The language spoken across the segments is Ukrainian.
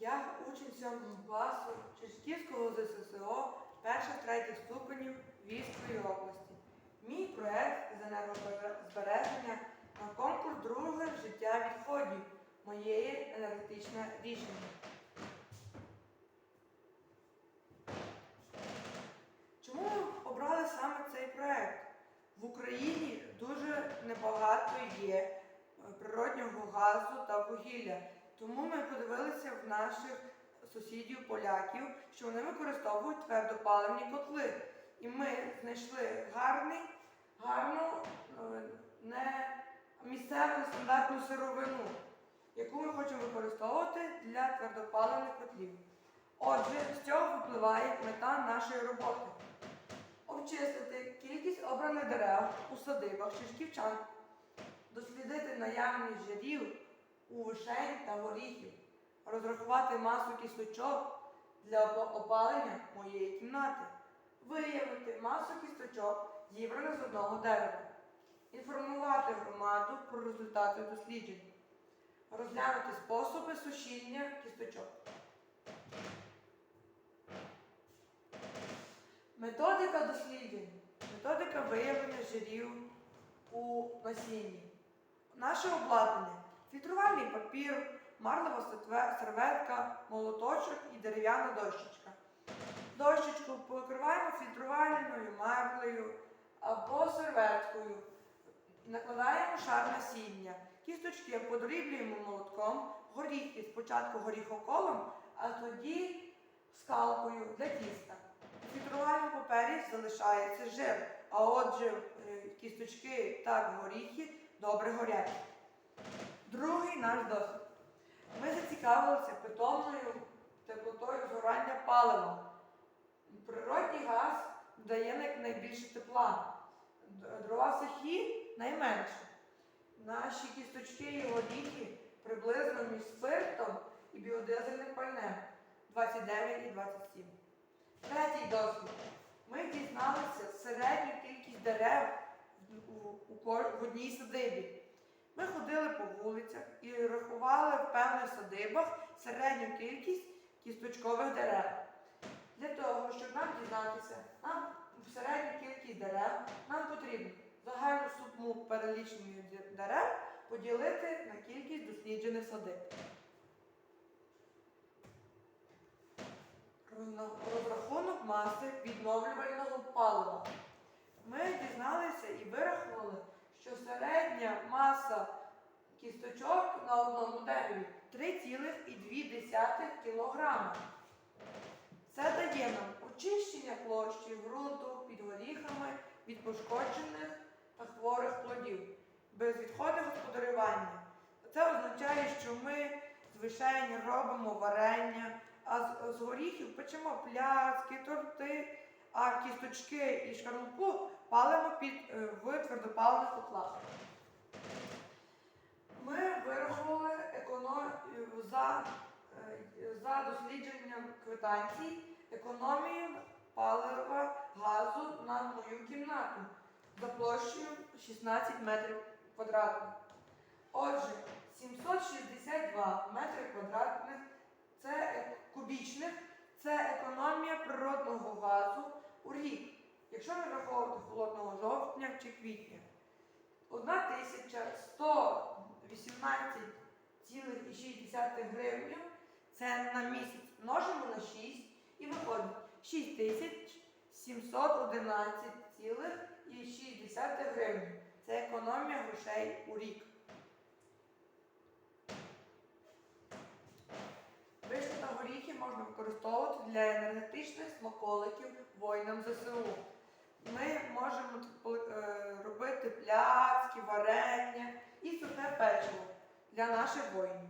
Я учень 7 класу Чешківського ЗССО перших третіх ступенів Львівської області. Мій проект з енергозбереження на конкурс друге життя відходів моєї енергетичне рішення. Чому ми обрали саме цей проект? В Україні дуже небагато є природнього газу та вугілля. Тому ми подивилися в наших сусідів поляків, що вони використовують твердопаливні котли. І ми знайшли гарний, гарну, е, не місцеву стандартну сировину, яку ми хочемо використовувати для твердопаливних котлів. Отже, з цього випливає мета нашої роботи. Обчислити кількість обраних дерев у садибах шишківчан, дослідити наявність жирів у вишень та горіхів, розрахувати масу кісточок для опалення моєї кімнати, виявити масу кісточок, зібраних з одного дерева, інформувати громаду про результати досліджень, розглянути способи сушіння кісточок. Методика досліджень, методика виявлення жирів у насінні. Наше обладнання фільтрувальний папір, марлева серветка, молоточок і дерев'яна дощечка. Дощечку покриваємо фільтрувальною марлею або серветкою. Накладаємо шар насіння. Кісточки подріблюємо молотком, горіхи спочатку горіхоколом, а тоді скалкою для тіста. У фільтрувальному папері залишається жир, а отже е, кісточки та горіхи добре горять. Другий наш досвід. Ми зацікавилися питомною теплотою згорання палива. Природній газ дає най- найбільше тепла. Дрова сухі найменше. Наші кісточки і горіхи приблизно між спиртом і біодизельним пальнем 29 і 27. Третій досвід. Ми дізналися середню кількість дерев в одній садибі. Ми ходили по вулицях і рахували в певних садибах середню кількість кісточкових дерев. Для того, щоб нам дізнатися нам середню кількість дерев, нам потрібно загальну суму перелічених дерев поділити на кількість досліджених садиб. Розрахунок маси відновлювального палива. Ми дізналися і вирахували, що середня маса кісточок на одному дереві 3,2 кг. Це дає нам очищення площі ґрунту під горіхами від пошкоджених та хворих плодів, безвідходне господарювання. Це означає, що ми з вишень робимо варення, а з, горіхів печемо пляцки, торти, а кісточки і шкарлупу палимо під, е, в твердопаливних котлах. Ми вирахували економ... за, е, за дослідженням квитанцій економію палива газу на мою кімнату за площею 16 метрів квадратних. Отже, 762 метри квадратних це е- кубічних це економія природного газу у рік, якщо не враховувати холодного жовтня чи квітня. 1118,6 гривень це на місяць множимо на 6 і виходить 6711,6 гривень. Це економія грошей у рік. Вишні та горіхи можна використовувати для енергетичних смаколиків воїнам ЗСУ. Ми можемо е, робити пляцки, варення і сухе печиво для наших воїнів.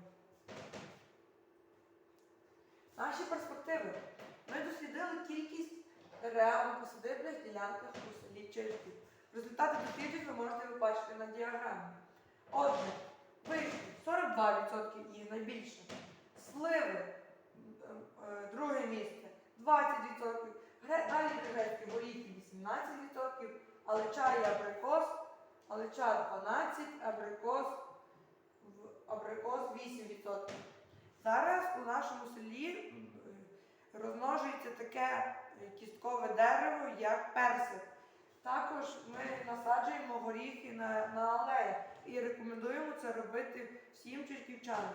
Наші перспективи. Ми дослідили кількість дерев на посадибних ділянках у селі Черепів. Результати досліджень ви можете побачити на діаграмі. Отже, вишні 42% їх найбільше. Сливи друге місце 20%. Гре- Далі грецькі горіхи 18%, алеча і абрикос, алеча 12%, абрикос, абрикос 8%. Зараз у нашому селі е, розмножується таке е, кісткове дерево, як персик. Також ми насаджуємо горіхи на, на алеях і рекомендуємо це робити всім черківчанам.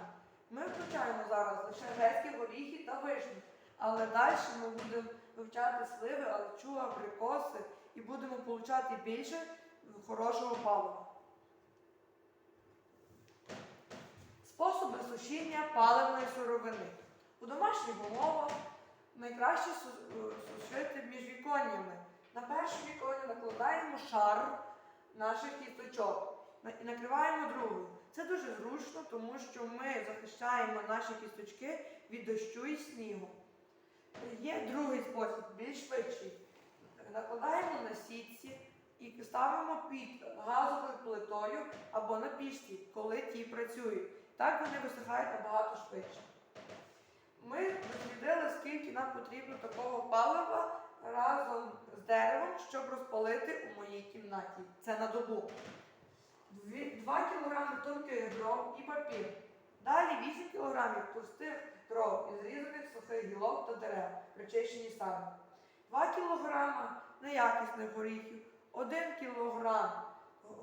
Ми вивчаємо зараз лише грецькі горіхи та вишні, але далі ми будемо вивчати сливи, алечу, абрикоси і будемо получати більше хорошого палива. Способи сушіння паливної сировини. У домашніх умовах найкраще е, сушити між віконнями. На перше віконня накладаємо шар наших кісточок і накриваємо другою. Це дуже зручно, тому що ми захищаємо наші кісточки від дощу і снігу. Є другий спосіб, більш швидший. Накладаємо на сітці і ставимо під газовою плитою або на пічці, коли ті працюють. Так вони висихають набагато швидше. Ми дослідили, скільки нам потрібно такого палива разом з деревом, щоб розпалити у моїй кімнаті. Це на добу. 2 кг тонких дров і папір. Далі 8 кг товстих дров і зрізаних сухих гілок та дерев, причищені самі. 2 кг неякісних горіхів, 1 кг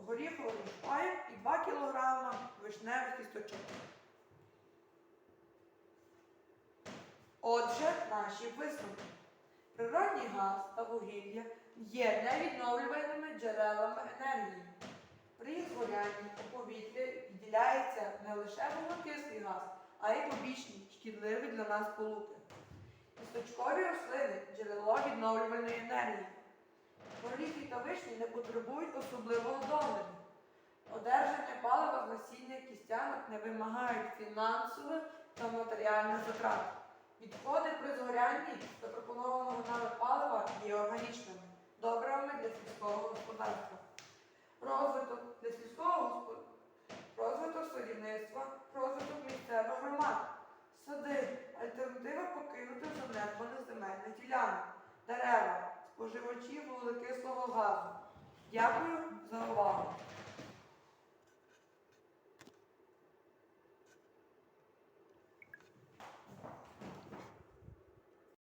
горіхових шпаїв і 2 кг вишневих кісточок. Отже, наші висновки. Природній газ та вугілля є невідновлювальними джерелами енергії. При згорянні у повітрі відділяється не лише вуглекислий газ, а й побічні, шкідливі для нас полуки. Кісточкові рослини джерело відновлювальної енергії. Горіхи та вишні не потребують особливого догляду. Одержання палива з насіння кістянок не вимагають фінансових та матеріальних затрат. Відходи при згорянні запропонованого нами палива є органічними, добрими для сільського господарства. Розвиток для сільського господарства, розвиток садівництва, розвиток місцевих громад, сади, альтернатива покинути занедбаних земельних ділянок, дерева, споживачі вуглекислого газу. Дякую за увагу.